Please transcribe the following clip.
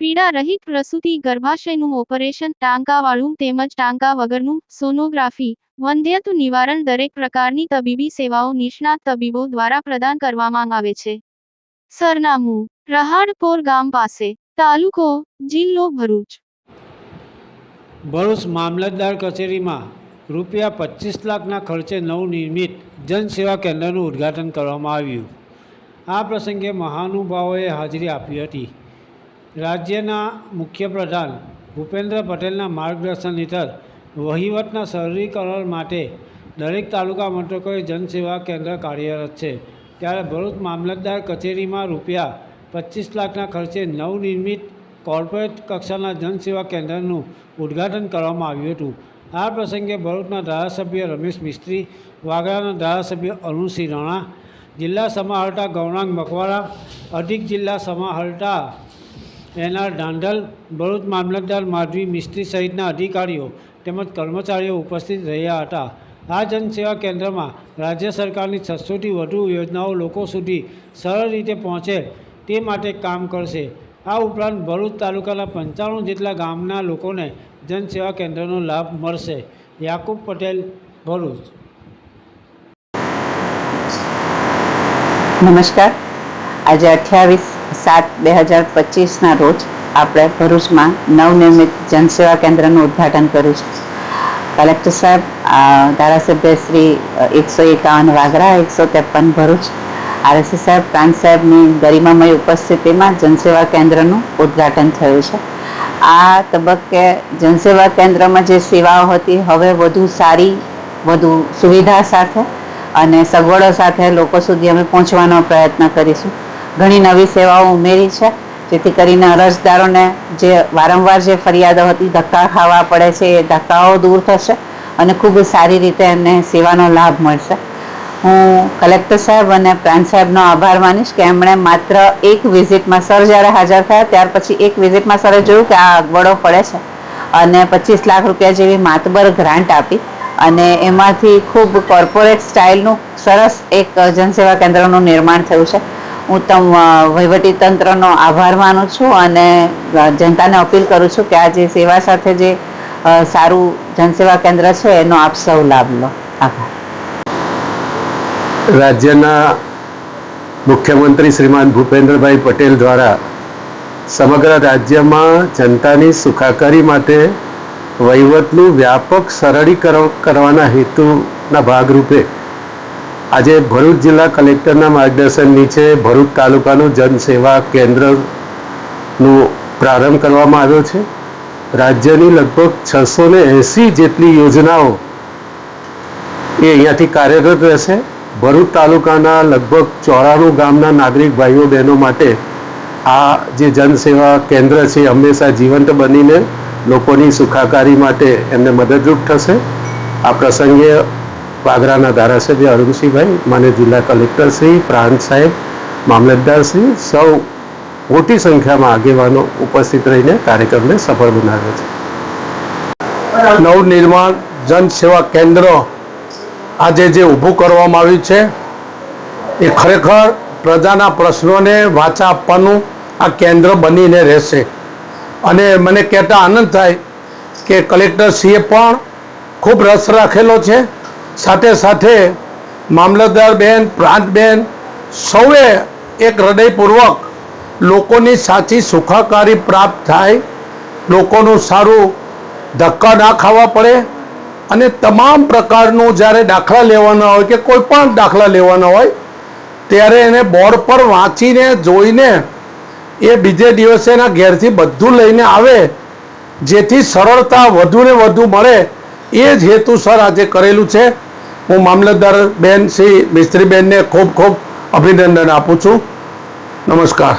પીડા રહિત પ્રસૂતિ ગર્ભાશયનું ઓપરેશન ટાંકાવાળું તેમજ ટાંકા વગરનું સોનોગ્રાફી વંધ્યત્વ નિવારણ દરેક પ્રકારની તબીબી સેવાઓ નિષ્ણાત તબીબો દ્વારા પ્રદાન કરવામાં આવે છે. સરનામું, રહાડપોર ગામ પાસે, તાલુકો, જિલ્લો ભરૂચ. ભરૂચ મામલતદાર કચેરીમાં રૂપિયા પચીસ લાખના ખર્ચે નવનિર્મિત જનસેવા કેન્દ્રનું ઉદ્ઘાટન કરવામાં આવ્યું. આ પ્રસંગે મહાનુભાવોએ હાજરી આપી હતી. રાજ્યના મુખ્યપ્રધાન ભૂપેન્દ્ર પટેલના માર્ગદર્શન હેઠળ વહીવટના સરળીકરણ માટે દરેક તાલુકા મથકોએ જનસેવા કેન્દ્ર કાર્યરત છે. ત્યારે ભરૂચ મામલતદાર કચેરીમાં રૂપિયા પચીસ લાખના ખર્ચે નવનિર્મિત કોર્પોરેટ કક્ષાના જનસેવા કેન્દ્રનું ઉદ્ઘાટન કરવામાં આવ્યું હતું. આ પ્રસંગે ભરૂચના ધારાસભ્ય રમેશ મિસ્ત્રી વાગરાના ધારાસભ્ય અરુણસિંહ રાણા, જિલ્લા સમાહર્તા ગૌરાંગ મકવાણા અધિક જિલ્લા સમાહર્તા એનઆર ડાંડલ ભરૂચ મામલતદાર માધવી મિસ્ત્રી સહિતના અધિકારીઓ તેમજ કર્મચારીઓ ઉપસ્થિત રહ્યા હતા. આ જનસેવા કેન્દ્રમાં રાજ્ય સરકારની છસોથી વધુ યોજનાઓ લોકો સુધી સરળ રીતે પહોંચે તે માટે કામ કરશે. આ ઉપરાંત ભરૂચ તાલુકાના પંચાણું જેટલા ગામના લોકોને જનસેવા કેન્દ્રનો લાભ મળશે. યાકુબ પટેલ, ભરૂચ. નમસ્કાર. આજે અઠ્યાવીસ સાત બે હજાર પચીસના રોજ આપણે ભરૂચમાં નવનિર્મિત જનસેવા કેન્દ્રનું ઉદ્ઘાટન કર્યું છે. કલેક્ટર સાહેબ ધારાસભ્ય શ્રી એકસો એકાવન વાગરા, એકસો ત્રેપન ભરૂચ, આરએસએસ સાહેબ, પ્રાંત સાહેબની ગરિમામય ઉપસ્થિતિમાં જનસેવા કેન્દ્રનું ઉદ્ઘાટન થયું છે. આ તબક્કે જનસેવા કેન્દ્રમાં જે સેવાઓ હતી, હવે વધુ સારી, વધુ સુવિધા સાથે અને સગવડો સાથે લોકો સુધી અમે પહોંચવાનો પ્રયત્ન કરીશું. ઘણી નવી સેવાઓ ઉમેરી છે. જેથી કરીને અરજદારોને જે વારંવાર જે ફરિયાદો હતી, ધક્કા ખાવા પડે છે, એ ધક્કાઓ દૂર થશે અને ખૂબ સારી રીતે એમને સેવાનો લાભ મળશે. હું કલેક્ટર સાહેબ અને પ્રાંત સાહેબનો આભાર માનીશ કે એમણે માત્ર એક વિઝિટમાં સર જ્યારે હાજર થયા, ત્યાર પછી એક વિઝિટમાં સરે જોયું કે આ અગવડો પડે છે અને પચીસ લાખ રૂપિયા જેવી માતબર ગ્રાન્ટ આપી અને એમાંથી ખૂબ કોર્પોરેટ સ્ટાઇલનું સરસ એક જનસેવા કેન્દ્રનું નિર્માણ થયું છે. હું તમ વહીવટી તંત્રનો આભાર માનું છું અને જનતાને અપીલ કરું છું કે આ જે સેવા સાથે જે સારું જનસેવા કેન્દ્ર છે, એનો આપ સૌ લાભ લો. આભાર. રાજ્યના મુખ્યમંત્રી શ્રીમાન ભૂપેન્દ્રભાઈ પટેલ દ્વારા સમગ્ર રાજ્યમાં જનતાની સુખાકારી માટે વહીવટનું વ્યાપક સરળીકરણ કરવાના હેતુના ભાગરૂપે આજે ભરૂચ જિલ્લા કલેક્ટરના માર્ગદર્શન નીચે ભરૂચ તાલુકાનું જનસેવા કેન્દ્રનું પ્રારંભ કરવામાં આવ્યો છે. રાજ્યની લગભગ છસો ને એંસી જેટલી યોજનાઓ એ અહીંયાથી કાર્યરત રહેશે. ભરૂચ તાલુકાના લગભગ ચોરાણું ગામના નાગરિક ભાઈઓ બહેનો માટે આ જે જનસેવા કેન્દ્ર છે હંમેશા જીવંત બનીને લોકોની સુખાકારી માટે એમને મદદરૂપ થશે. આ પ્રસંગે વાગરાના ધારાસભ્ય અરુણસિંહભાઈ, માન્ય જિલ્લા કલેક્ટરશ્રી પ્રાંત સાહેબ, મામલતદાર શ્રી, સૌ મોટી સંખ્યામાં આગેવાનો ઉપસ્થિત રહીને કાર્યક્રમને સફળ બનાવ્યો છે. નવનિર્માણ જન સેવા કેન્દ્ર આજે જે ઊભું કરવામાં આવ્યું છે, એ ખરેખર પ્રજાના પ્રશ્નોને વાચા આપવાનું આ કેન્દ્ર બનીને રહેશે. અને મને કહેતા આનંદ થાય કે કલેક્ટરશ્રીએ પણ ખૂબ રસ રાખેલો છે. સાથે સાથે મામલતદાર બેન, પ્રાંત સૌએ એક હૃદયપૂર્વક લોકોની સાચી સુખાકારી પ્રાપ્ત થાય, લોકોનું સારું ધક્કા ના ખાવા પડે અને તમામ પ્રકારનું જ્યારે દાખલા લેવાના હોય કે કોઈ પણ દાખલા લેવાના હોય, ત્યારે એને બોર્ડ પર વાંચીને, જોઈને એ બીજે દિવસે એના ઘેરથી બધું લઈને આવે, જેથી સરળતા વધુને વધુ મળે. એ જ હેતુસર આજે કરેલું છે. હું મામલતદાર બેન શ્રી મિસ્ત્રી બેનને ખૂબ ખૂબ અભિનંદન આપું છું. નમસ્કાર.